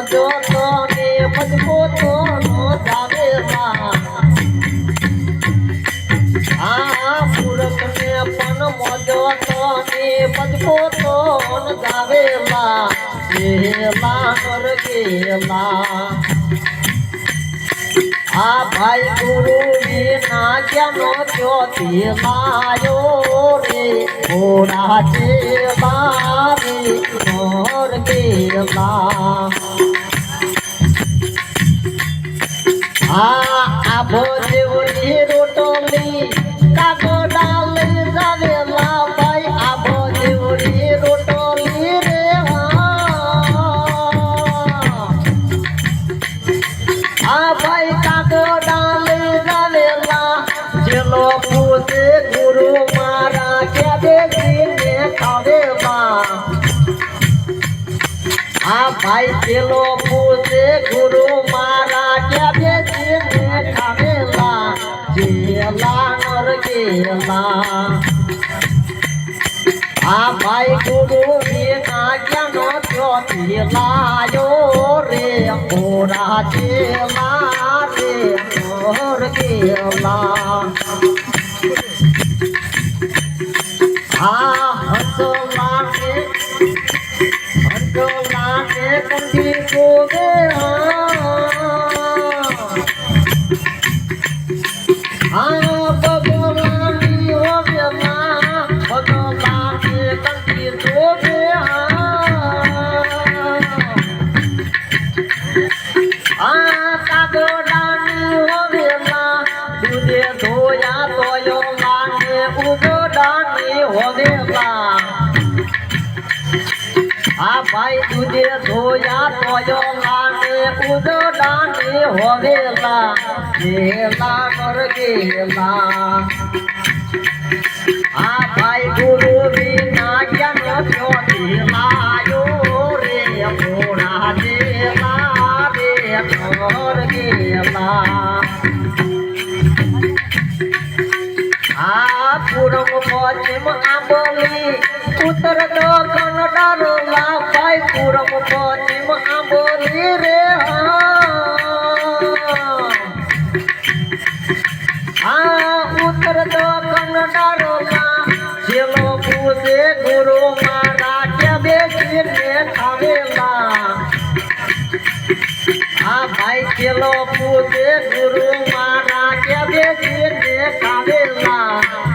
મજો તો ને મજબૂતો નો જાવેલા આ મૂરખ ને પણ મજો તો ને મજબૂતો નો જાવેલા ગેલા નર ગેલા આ ભાઈ ગુરુ વિના જ્ઞાનો જ્યોતિ માયો રે, ઘોડા જેવા રે મોર ગેલા આ આભો જેવડી રોટલી. કાગો ડાલી જાવેલા ભાઈ આભો જેવડી રોટલી રે, હા. ભાઈ કાગો ડાલી જાવેલા, જેલો પૂજે ગુરુ આ ભાઈ પેલો પૂછે, ગુરુ મારા કે બેસીને ખાવેલા જેલા નર ગેલા આ ભાઈ ગુરુ વિના જ્ઞાનો જ્યોતિ લાયો રે, મોરા જેલા રે મોર ગેલા આ હસો લાગે હસો લાગે કંઠી ગોગે આ ભગવાની હોવેલા આ ભાઈ તુજે ધોયા તોયો લાને, ઉદડાને હોવેલા, ગેલા કર ગેલા આ ભાઈ ગુરુ વિના જ્ઞાન થયો લાયો રે મોડા દેલા રે નર ગેલા આ પૂરમ પશ્ચિમ આંબોલી, ઉત્તર દક્ષિણ ડારોલા ભાઈ પૂરમ પશ્ચિમ આંબોલી રે હા. ઉત્તર દક્ષિણ ડારોલા જેલો પૂજે ગુરુ મારા કે બેસીને ખાવેલા. આ ભાઈ પેલો પૂજે ગુરુ મારા કે બેસીને ખાવેલા.